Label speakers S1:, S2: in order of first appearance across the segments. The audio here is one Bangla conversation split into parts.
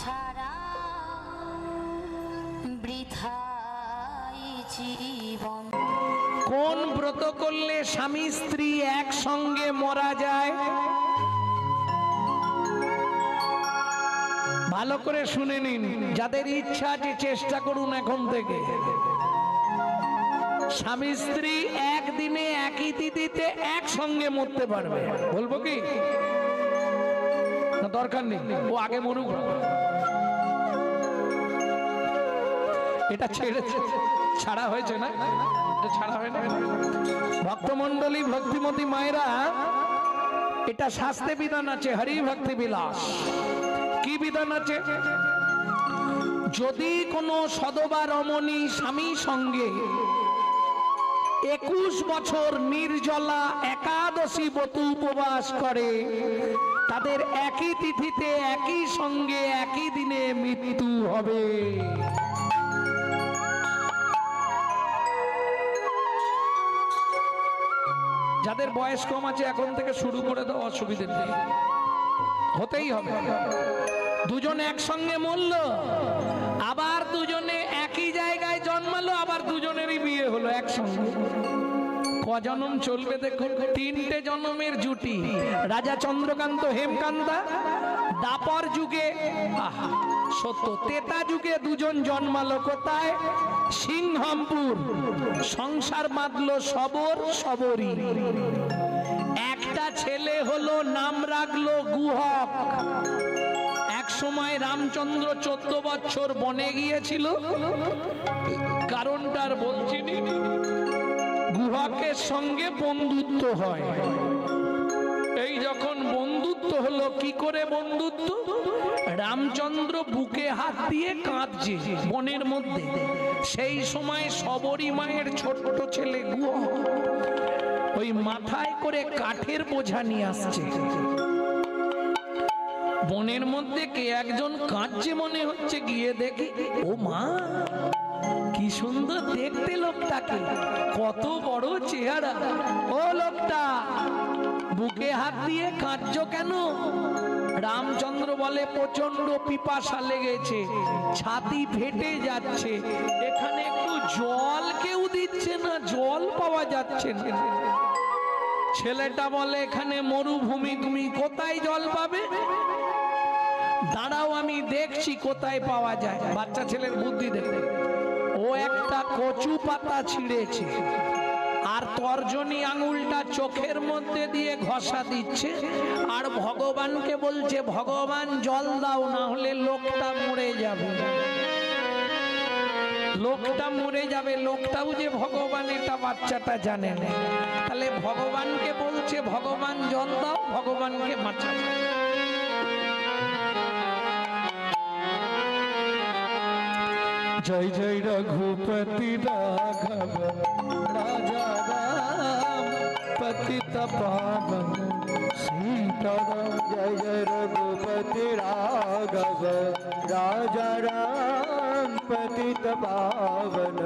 S1: ছাড়া বৃথাই জীবন।
S2: কোন ব্রত করলে স্বামী স্ত্রী একসঙ্গে মরা যায়? ভালো করে শুনে নিন, যাদের ইচ্ছা আছে চেষ্টা করুন এখন থেকে। স্বামী স্ত্রী একদিনে একই তিথিতে একসঙ্গে মরতে পারবে। বলব কি? দরকার নেই, ও আগে মরুক। এটা ছেড়ে ছাড়া হয়েছে না? ছাড়া হয় না? ভক্তমন্ডলী ভক্তিমতী মায়েরা, এটা শাস্তে বিধান আছে, হরি ভক্তি বিলাস। কি বিধান আছে? যদি কোনো সদবা রমণী স্বামী সঙ্গে একুশ বছর নির্জলা একাদশী বতু উপবাস করে, তাদের একই তিথিতে, একই সঙ্গে, একই দিনে মৃত্যু হবে। যাদের বয়স কম আছে এখন থেকে শুরু করে দাও অসুবিধে নেই। হতেই হবে। দুজন একসঙ্গে মরল, আবার দুজনে একই জায়গায় জন্মালো, আবার দুজনেরই বিয়ে হলো একসঙ্গে। কজনম চলবে দেখুন, তিনটে জন্মের জুটি। রাজা চন্দ্রকান্ত হেমকান্তা, দাপর যুগে, আহা সত্য তেতা যুগে দুজন জন্মালো কোথায়? সিংহামপুর। সংসার বাঁধলো সবর সবরই। একটা ছেলে হলো, নাম রাখল গুহক। এক সময় রামচন্দ্র চোদ্দ বছর বনে গিয়েছিল। কারণটার বলছি। গুহকের সঙ্গে বন্ধুত্ব হয়। এই যখন বন্ধুত্ব হলো, কি করে বন্ধুত্ব? রামচন্দ্র বুকে হাত দিয়ে কাঁদছে বনের মধ্যে। সেই সময় সবরী মায়ের ছোট্ট ছেলে গুহ ওই মাথায় করে কাঠের বোঝা নিয়ে আসছে। বনের মধ্যে কে একজন কাঁদছে মনে হচ্ছে, গিয়ে দেখি, ও মা, কি সুন্দর দেখতে লোকটাকে, কত বড় চেহারা। ও লোকটা বুকে হাত দিয়ে কাঁদছ কেন? রামচন্দ্র বলে প্রচণ্ড পিপাসা লেগেছে, ছাতি ফেটে যাচ্ছে, এখানে একটু জল কেউ দিচ্ছে না, জল পাওয়া যাচ্ছে ছেলেটা বলে, এখানে মরুভূমি, তুমি কোথায় জল পাবে? দাঁড়াও, আমি দেখছি কোথায় পাওয়া যায়। বাচ্চা ছেলের বুদ্ধি দেখে। ও একটা কচু পাতা ছিঁড়েছে। আর তর্জনী আঙুলটা চোখের মধ্যে দিয়ে ঘষা দিচ্ছে। আর ভগবানকে বলছে, ভগবান, জল দাও, না হলে লোকটা মরে যাবে। লোকটা মরে যাবে, লোকটাও যে ভগবান, এটা বাচ্চাটা জানে না। তাহলে ভগবানকে বলছে, ভগবান, জল দাও, ভগবানকে বাঁচা।
S3: জয় জয়, রঘুপতি রাঘব। পতিত পাবন সীতারাম জয় জয় রঘুপতি রাঘব। রাজা রাম পতিত পাবন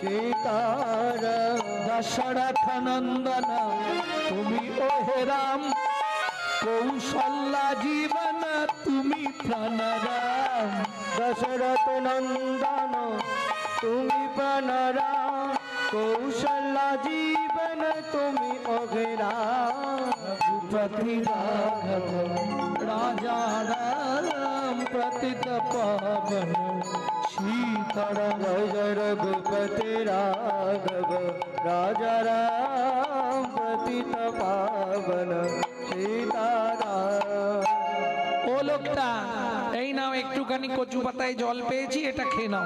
S3: সীতারাম দশরথ নন্দন। তুমি ওহে রাম, কৌশল্যা জীবন, তুমি প্রাণরাম দশরথ নন্দন, তুমি প্রাণরাম কৌশল্যা জীবন তুমি অঘেরাপতি রাঘব রাজা রাম, প্রতিত পাবন জয় জয় রঘুপতি রাজা রাম, প্রতিত পাবন
S2: ও লোকটা, এই নাও একটুখানি কচু পাতায় জল পেয়েছি, এটা খেয়ে নাও।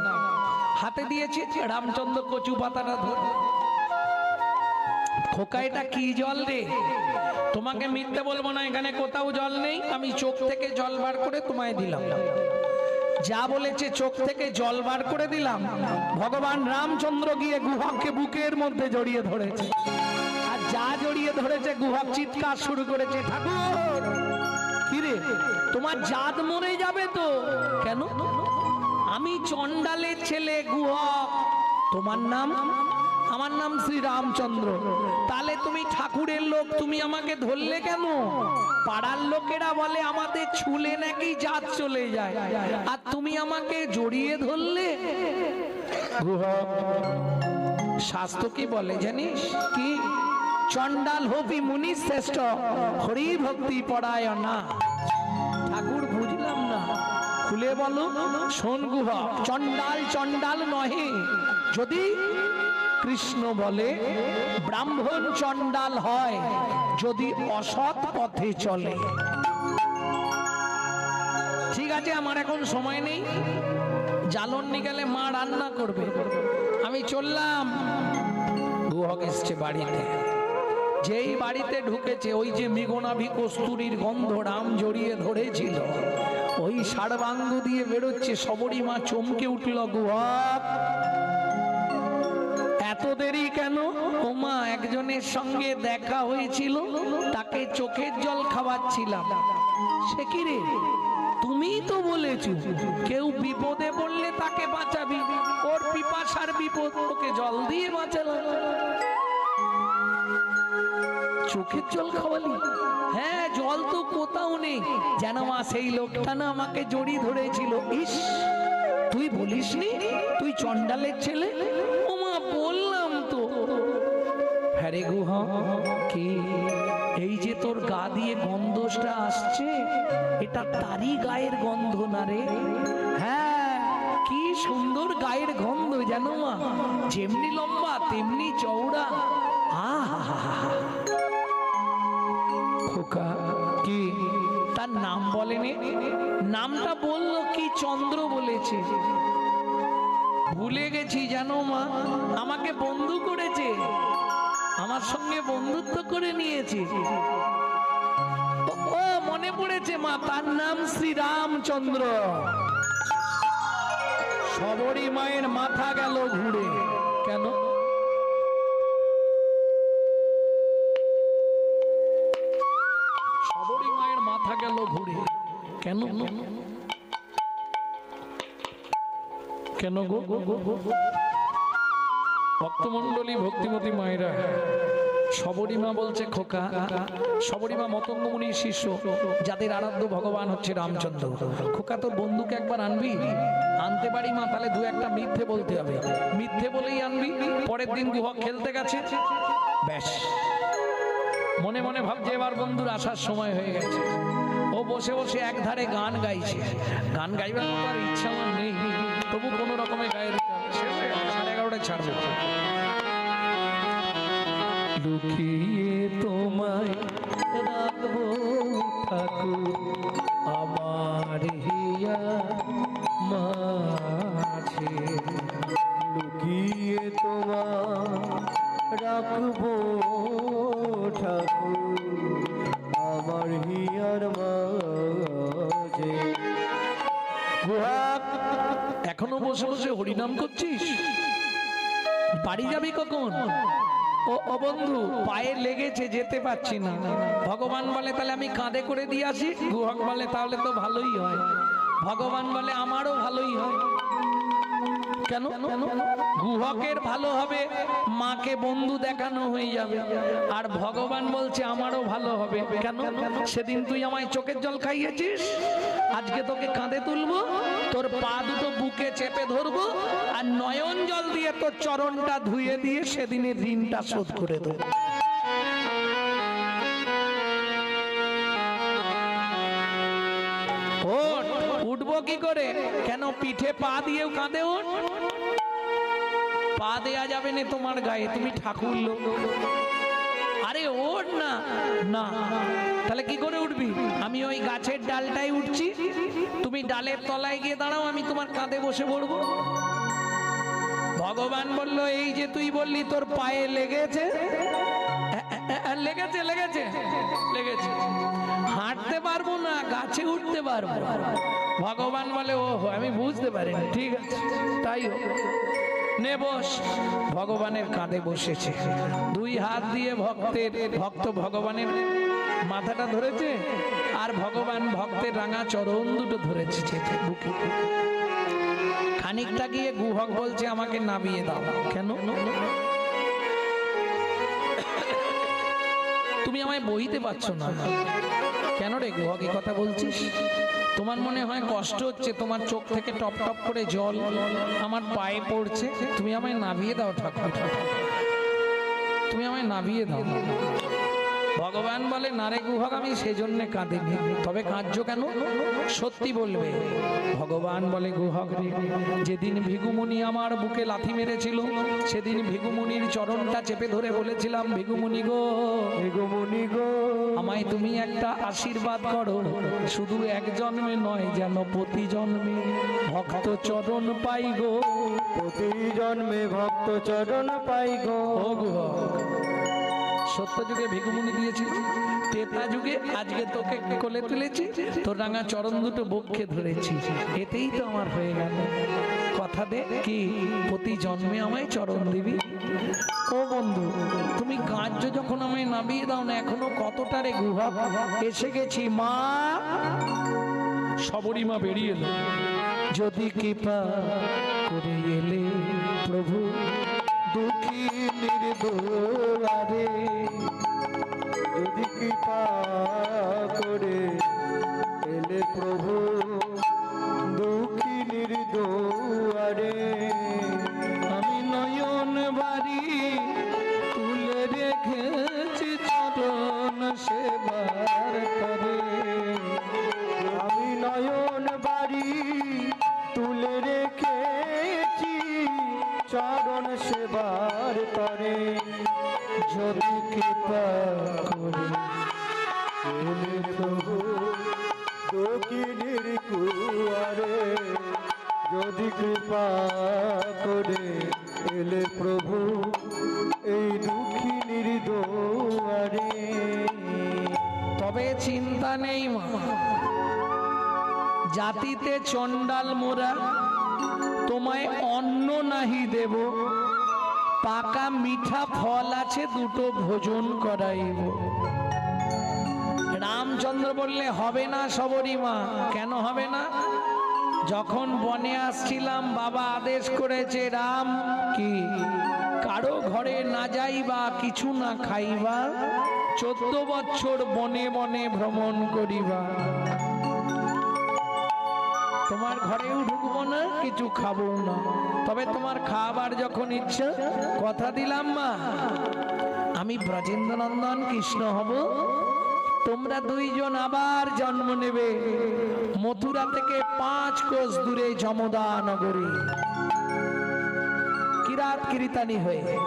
S2: হাতে দিয়েছি রামচন্দ্র কচু পাতাটা ধরে। খোকা এটা কি জল রে? তোমাকে মিথ্যে বলব না, এখানে কোথাও জল নেই। আমি চোখ থেকে জল বার করে তোমায় দিলাম। যা বলেছে চোখ থেকে জল বার করে দিলাম, ভগবান রামচন্দ্র গিয়ে গুহককে বুকের মধ্যে জড়িয়ে ধরেছে। আর যা জড়িয়ে ধরেছে গুহক চিৎকার শুরু করেছে, ঠাকুর কিরে তোমার জাত মরে যাবে তো? কেন? আমি চন্ডালের ছেলে গুহক। তোমার নাম? আমার নাম শ্রী রামচন্দ্র তাহলে তুমি ঠাকুরের লোক, তুমি আমাকে ধরলে কেন? পাড়ার লোকেরা বলে, আমাদের ছুলে নাকি জাত চলে যায়। আর তুমি আমাকে জড়িয়ে ধরলে? শাস্ত্র কি বলে জানিস? কি? চন্ডাল হবি মুনি শ্রেষ্ঠ হরি ভক্তি পড়ায় না খুলে বলো, শোন গুহ চন্ডাল নহে। যদি কৃষ্ণ বলে, ব্রাহ্মণ চন্ডাল হয়, যদি অসৎ পথে চলে। ঠিক আছে, আমার এখন সময় নেই। জ্বালন নিকালে মা রান্না করবে। আমি চললাম গুহক এসছে বাড়িতে। যেই বাড়িতে ঢুকেছে, ওই যে মিগনাভি কস্তুরীর গন্ধ রাম জড়িয়ে ধরেছিল। ওই সারবাঙ্গ দিয়ে বেরোচ্ছে সবরী মা চমকে উঠল গুহক এত দেরি কেন? ওমা একজনের সঙ্গে দেখা হয়েছিল, তাকে চোখের জল খাওয়াচ্ছিলাম। সে কি রে? তুমিই তো বলেছ, কেউ বিপদে পড়লে তাকে বাঁচাবি। ওর পিপাসার বিপদ, ওকে জল দিয়ে বাঁচালাম। চোখের জল খাওয়ালি? হ্যাঁ জল তো কোথাও নেই। যেন মা সেই লোকটা না আমাকে জড়ি ধরেছিল। ইস, তুই বলিসনি? তুই চন্ডালের ছেলে? ও মা, বললাম তো। হ্যাঁ রে গুহ কি? এই যে তোর গা দিয়ে গন্ধটা আসছে, এটা তারই গায়ের গন্ধ না রে? হ্যাঁ কি সুন্দর গায়ের গন্ধ জানো মা। যেমনি লম্বা, তেমনি চওড়া। আহা খোকা কি? তার নাম বলেনি? নামটা বলল কি চন্দ্র বলেছে। ভুলে গেছি জানো মা, আমাকে বন্ধু করেছে। আমার সঙ্গে বন্ধুত্ব করে নিয়েছে। ও- ও, মনে পড়েছে মা, তার নাম শ্রীরামচন্দ্র। সবরী মায়ের মাথা গেল ঘুরে। কেন? কেন কেন গো? ভক্তমন্ডলী ভক্তিমতী মায়েরা সবরীমা বলছে খোকা সবরীমা মতঙ্গ মুনির শিষ্য, যাদের আরাধ্য ভগবান হচ্ছে রামচন্দ্র। খোকা, তোর বন্ধুকে একবার আনবি? আনতে পারি মা, তাহলে দু একটা মিথ্যে বলতে হবে। মিথ্যে বলেই আনবি, পরের দিন গুহক খেলতে গেছে। ব্যাস। মনে মনে ভাবছে, এবার বন্ধুর আসার সময় হয়ে গেছে। ও বসে বসে এক ধারে গান গাইছে। গান গাইবার আর ইচ্ছা আমার নেই। তবু কোনো রকমে গায়ে দিতে সাড়ে এগারোটায় ছাড়বো।
S3: লুকিয়ে তোমায় রাখব ঠাকুর, আমার হিয়া লুকিয়ে তোমায় রাখব
S2: বসে বসে হরিনাম করছিস? বাড়ি যাবি কখন? ও বন্ধু, পায়ে লেগেছে, যেতে পারছি না। ভগবান বলে, তাহলে আমি কাঁধে করে দিয়ে আসি? গুহক বলে, তাহলে তো ভালোই হয়। ভগবান বলে, আমারও ভালোই হয়। কেন? গুহকের ভালো হবে, মাকে বন্ধু দেখানো হয়ে যাবে। আর ভগবান বলছে, আমারও ভালো হবে। কেন? সেদিন তুই আমায় চোখের জল খাইয়েছিস? আজকে তোকে কাঁধে তুলবো, তোর পা দুটো বুকে চেপে ধরবো, আর নয়ন জল দিয়ে তোর চরণটা ধুয়ে দিয়ে সেদিনের ঋণটা শোধ করে দেবো। উঠবো কি করে? কেন পিঠে পা দিয়েও কাঁদে ওঠ? পা দেয়া যাবে না তোমার গায়ে, তুমি ঠাকুর লোক। আরে ওঠ না না। তাহলে কি করে উঠবি? আমি ওই গাছের ডালটাই উঠছি। তুমি ডালের তলায় গিয়ে দাঁড়াও, আমি তোমার কাঁধে বসে পড়ব। ভগবান বলল, এই যে তুই বললি, তোর পায়ে লেগেছে? লেগেছে লেগেছে লেগেছে। হাঁটতে পারব না, গাছে উঠতে পারব। ভগবান বলে ও আমি বুঝতে পারিনি। ঠিক আছে, তাই হোক। নে বস, ভগবানের কাঁধে বসেছে। দুই হাত দিয়ে ভক্তের, ভক্ত ভগবানের মাথাটা ধরেছে আর ভগবান ভক্তের রাঙা চরণ দুটো ধরেছে বুকে। খানিকটা গিয়ে গুহক বলছে, আমাকে নামিয়ে দাও। কেন? তুমি আমায় বইতে পারছ না। কেন রে গুহক কথা বলছিস? তোমার মনে হয় কষ্ট হচ্ছে? তোমার চোখ থেকে টপ টপ করে জল আমার পায়ে পড়ছে? তুমি আমায় নাবিয়ে দাও ঠাকুর। তুমি আমায় নাবিয়ে দাও। ভগবান বলে নারে গুহক আমি সেজন্য কাঁদিনি। তবে কাঁদছো কেন? সত্যি বলবে। ভগবান বলে গুহক যেদিন ভিগুমুনি আমার বুকে লাথি মেরেছিল সেদিন ভিগুমুনির চরণটা চেপে ধরে বলেছিলাম ভিগুমুনি গো
S3: এগোমনি গো
S2: আমায় তুমি একটা আশীর্বাদ করো। শুধু এক জন্মে নয় যেন প্রতি জন্মে ভক্ত চরণ পাই গো।
S3: প্রতি জন্মে ভক্ত চরণ পাই গো।
S2: ও গুহক সত্য যুগে ভিগুমুনি দিয়েছিল তেতা যুগে আজকে তোকে কোলে তুলেছি তোর রাঙা চরণ দুটো বক্ষে ধরেছি। এতেই তো আমার হয়ে গেল। কথা দে কি প্রতি জন্মে আমায় চরণ দিবি? ও বন্ধু তুমি কার্য যখন আমায় নামিয়ে দাও না এখনও কতটা রে গুহা? এসে গেছি মা। সবরই মা বেরিয়ে এলো। যদি কৃপা করে এলে প্রভু
S3: দুঃখী নির্দোয়ারে যদি কৃপা করে এলে প্রভু দুঃখী নির্দোয়ারে
S2: অন্ন নাহি দেব। পাকা মিঠা ফল আছে, দুটো ভোজন করাইব। রামচন্দ্র বললে, হবে না সবরই মা কেন হবে না? যখন বনে আসছিলাম, বাবা আদেশ করেছে, রাম, কি? কারও ঘরে না যাইবা, কিছু না খাইবা। চোদ্দ বছর বনে বনে ভ্রমণ করিবা। তোমার ঘরেও ঢুকবো না, কিছু খাব না। তবে তোমার খাবার যখন ইচ্ছা, কথা দিলাম মা। আমি ব্রজেন্দ্র নন্দন কৃষ্ণ হব। তোমরা দুইজন আবার জন্ম নেবে। মথুরা থেকে পাঁচ কোষ দূরে যমদা নগরী। কিরাত কিরিতানি হয়ে।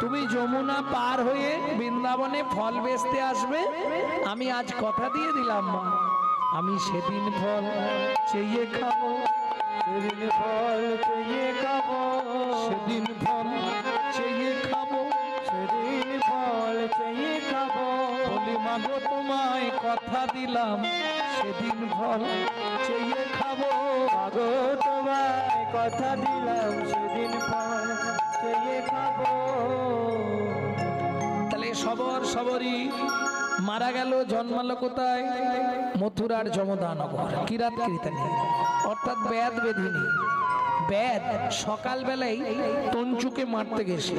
S2: তুমি যমুনা পার হয়ে বৃন্দাবনে ফল বেচতে আসবে। আমি আজ কথা দিয়ে দিলাম মা। আমি সেদিন ফল চেয়ে খাব,
S3: সেদিন ফল চেয়ে খাব।
S2: সেদিন ফল চেয়ে খাব,
S3: সেদিন ফল চেয়ে খাব।
S2: বলি, মাগো, তোমায় কথা দিলাম, সেদিন ফল চেয়ে খাব।
S3: মাগো, তোমায় কথা দিলাম, সেদিন ফল চেয়ে খাব।
S2: সবর সবরই। মারা গেল, জন্মালো কোথায়? মথুরার যমদানগর কিরাত কীর্তানি অর্থাৎ ব্যাদ বেধিনী। ব্যাদ সকালবেলায় তঞ্চুকে মারতে গেছিল।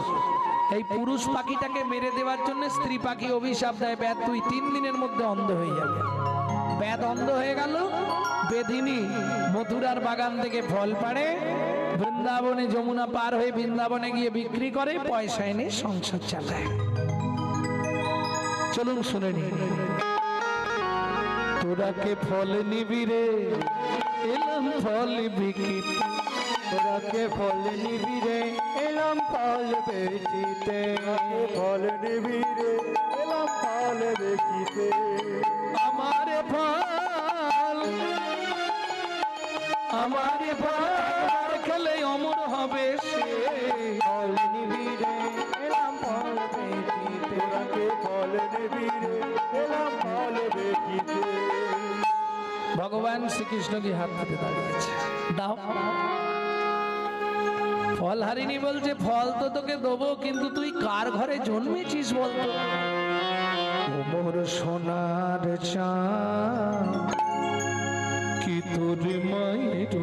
S2: এই পুরুষ পাখিটাকে মেরে দেওয়ার জন্য স্ত্রী পাখি অভিশাপ দেয়। ব্যাদ তুই তিন দিনের মধ্যে অন্ধ হয়ে যাবে। ব্যাদ অন্ধ হয়ে গেল, বেধিনী। মথুরার বাগান থেকে ফল পাড়ে, বৃন্দাবনে যমুনা পার হয়ে বৃন্দাবনে গিয়ে বিক্রি করে পয়সা এনে সংসার চালায়। চলুন শুনে নি। তোরা কে ফল নিবি রে? এলাম ফল বিক্রি
S3: তোরাকে ফল নিবিরে এলাম ফল বেচিতে। ফল নিবিরে এলাম ফল বেচিতে।
S2: আমার ফল আমার ফল খেলে অমর হবে সে। ভগবান শ্রীকৃষ্ণ কি হাত পেতে দাঁড়িয়েছে। দাও। ফল হারিনি বলছে, ফল তো তোকে দেবো, কিন্তু তুই কার ঘরে জন্মেছিস বলতো? মোর সোনার চা কি তোর মায়ের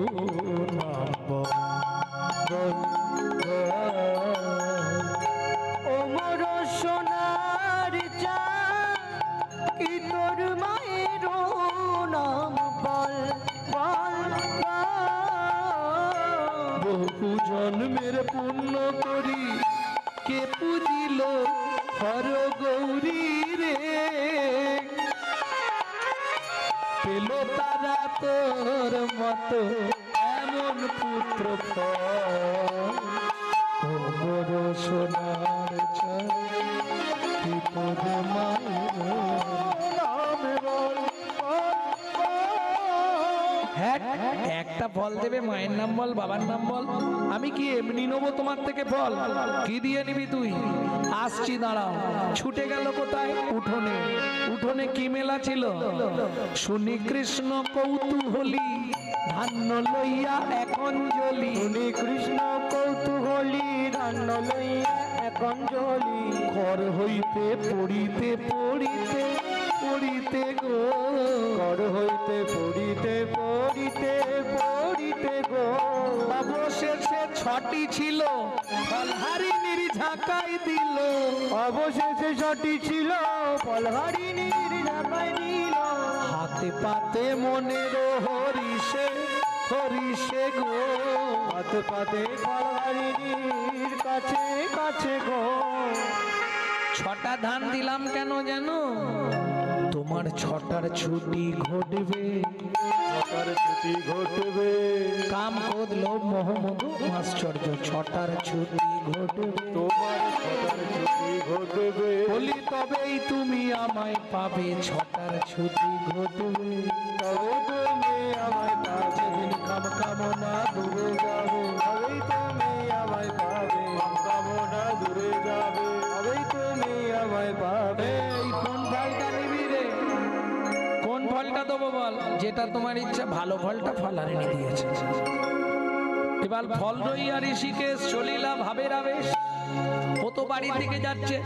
S2: হ্যাঁ একটা ফল দেবে মায়ের নাম বল বাবার নাম বল। আমি কি এমনি নেব তোমার থেকে ফল? কি দিয়ে নিবি তুই? আসছি দাঁড়াও। ছুটে গেল কোথায়? উঠোনে। উঠোনে কি মেলা ছিল? শুনি কৃষ্ণ কৌতূহলী ধান্য লইয়া এখন জলি
S3: শুনি কৃষ্ণ কৌতূহলী রান্ন লইয়া এখন জলি
S2: ঘর হইতে পড়িতে পড়িতে পড়িতে গো।
S3: কর হইতে পড়িতে পড়িতে পড়িতে গো।
S2: অবশেষে ছটি ছিল। ফলহারিনীর ঝাঁকাই দিল।
S3: অবশেষে ছটি ছিল। পলহারিনীর ঢাকায় দিল।
S2: হাতে পাতে মনের হরিষে হরিষে গো।
S3: হাতে পাতে পলহারিনীর কাছে কাছে গো।
S2: ছটা ধান দিলাম কেন জানো তোমার ছটার ছুটি ঘটবে।
S3: ছটার ছুটি ঘটবে।
S2: কাম ক্রোধ লোভ মোহ মধু আশ্চর্য ছটার ছুটি ঘটবে।
S3: তোমার ছটার ছুটি ঘটবে।
S2: বলি তবেই তুমি আমায় পাবে ছটার ছুটি ঘটবে।
S3: তবে তুমি
S2: যেটা তোমার ইচ্ছা, ভালো ফলটা ফলারিনি দিয়েছে। এবার ফল রইয়া ঋষিকেশ চলিলা ভাবের আবেশ। ও তো বাড়ির দিকে যাচ্ছে?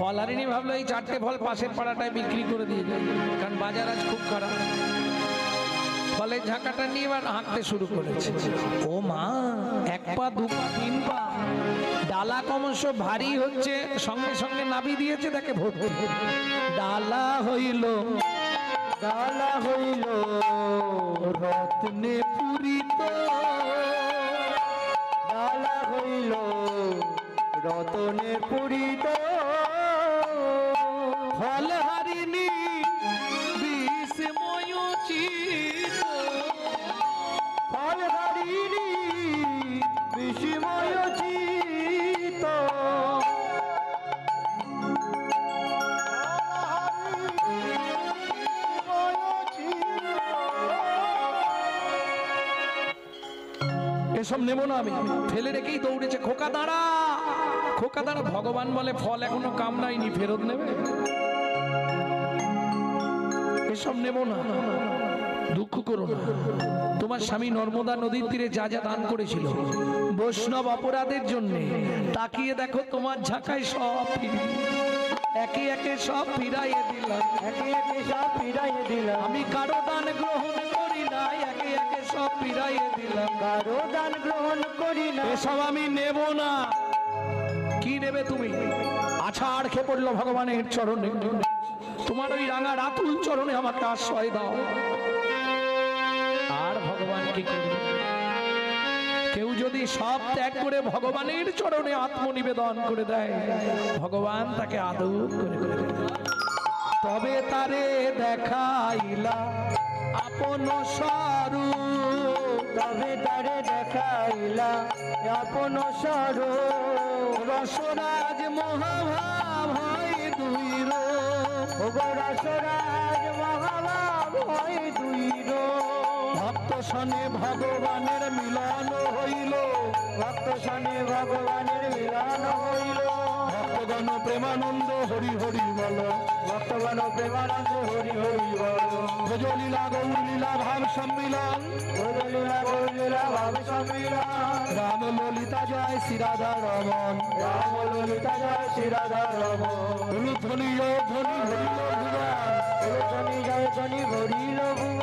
S2: ফলারিনি ভাবলো, এই চারটে ফল পাশের পাড়াটায় বিক্রি করে দিয়ে যায় কারণ বাজার আজ খুব খারাপ। ফলের ঝাঁকাটা নিয়ে এবার হাঁকতে শুরু করেছে। ও মা, এক পা, দু পা, তিন পা। ডালা ক্রমশ ভারী হচ্ছে, সঙ্গে সঙ্গে নাবি দিয়েছে, তাকে ভোট ডালা হইল
S3: ডালা হইল
S2: রত্নে পুরিত।
S3: ডালা হইল রতনে পুরিত।
S2: ফল এসব নেব না আমি। ফেলে রেখেই দৌড়েছে। খোকা দাঁড়া। খোকা দাঁড়া ভগবান বলে ফল এখনও কামড়ায়নি। ফেরত নেবে? এসব নেব না। দুঃখ করো না। তোমার স্বামী নর্মদা নদীর তীরে যা যা দান করেছিল বৈষ্ণব অপরাধের জন্য তাকিয়ে দেখো তোমার ঝাঁকায় সব একে একে সব ফিরাইয়ে দিলাম।
S3: একে একে সব ফিরাইয়ে দিলাম।
S2: আমি কারও দান গ্রহণ সব ফিরাইয়ে দিলাম।
S3: কারও দান গ্রহণ করি না।
S2: এসব আমি নেব না। কি নেবে তুমি? আছাড় খেয়ে পড়ল ভগবানের চরণে। তোমার ওই রাঙা রাতুল চরণে আমাকে আশ্রয় দাও। আর ভগবান কি করবে? কেউ যদি সব ত্যাগ করে ভগবানের চরণে আত্মনিবেদন করে দেয় ভগবান তাকে আদর করে করে তবে তারে দেখাইলা আপন স্বরূপ
S3: তবে তারে দেখাইলা আপন স্বরূপ।
S2: রসরাজ মহাভাব হয় দুই।
S3: ওগো রসরাজ মহাভাব হয় দুই রো
S2: ভক্ত সনে ভগবানের মিলন হইল।
S3: ভক্ত শনি ভগবানের মিলন হইল।
S2: ভক্তগণ প্রেমানন্দ হরি হরি বল।
S3: ভক্তগণ প্রেমানন্দ হরি হরি বল
S2: ভজলীলা গৌরলীলা ভাব সম্মিলন।
S3: গৌরলীলা গৌরলীলা ভাব সম্মিলন।
S2: রাম ললিতা জয় শ্রীরাধা রমন।
S3: রাম ললিতা জয় শ্রী রাধা রমন।
S2: ধ্বনি ধ্বনি হরিল ভুবন।
S3: জয় শনি ভরিল ভুবন।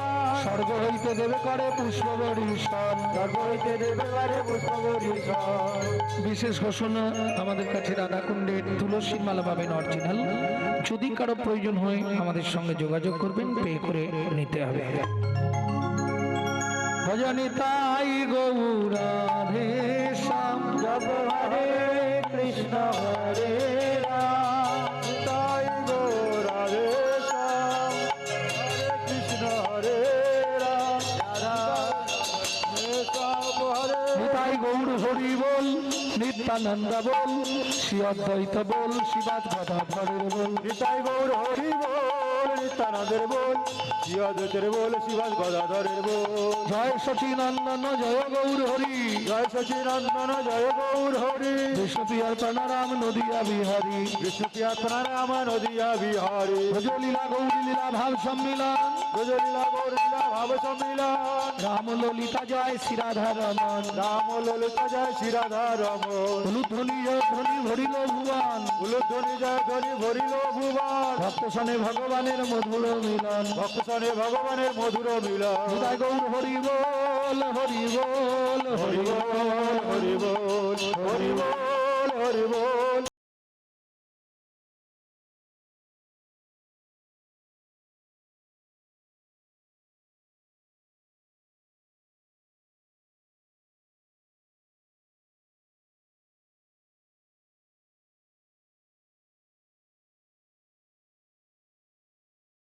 S2: স্বর্গ হইতে দেবে করে পুষ্প বরিশন
S3: সর্ব হইতে দেবে বারে পুষ্প গরিশন
S2: বিশেষ ঘোষণা আমাদের কাছে রাধাকুণ্ডের তুলসী মালা পাবেন অরিজিনাল। যদি কারও প্রয়োজন হয় আমাদের সঙ্গে যোগাযোগ করবেন পে করে নিতে হবে। ভজনি তাই গৌরাধে শ্যাম
S4: জপ হরে কৃষ্ণ হরে।
S2: নিত্যানন্দ বল শ্রী অদ্বৈত বল শিবাত কথা ধরের বল।
S4: নিতাই গৌর হরি বল নিত্যানন্দের বল শিবাদের বল শিবাজ গদাধরের বল।
S2: জয় সচিনন্দন জয় গৌর হরি।
S4: জয় সচিনন্দন জয় গৌর হরি।
S2: বিষ্ণুপ্রিয়ার প্রণারাম নদিয়া বিহারী।
S4: বিষ্ণু প্রিয়াত্মা রাম নদিয়া বিহারী।
S2: ভজলীলা গৌরী লীলা ভাব সম্মিলন
S4: গজলীলা
S2: রাম ললিতা জয় শ্রীরাধা রমন
S4: রাম ললিতা জয় শ্রীরাধা রমন
S2: হলুধ্বনি জয় ধ্বনি ভরিল ভুবন।
S4: উলুধ্বনি জয় ধ্বনি ভরিল ভুবন।
S2: ভক্ত সনে ভগবানের মধুর মিলন।
S4: ভক্ত সনে ভগবানের মধুর মিলন।
S2: হৃদয় গৌর হরি বল হরি বল
S4: হরি
S2: বল।
S4: হরি বল হরি বল হরি বল।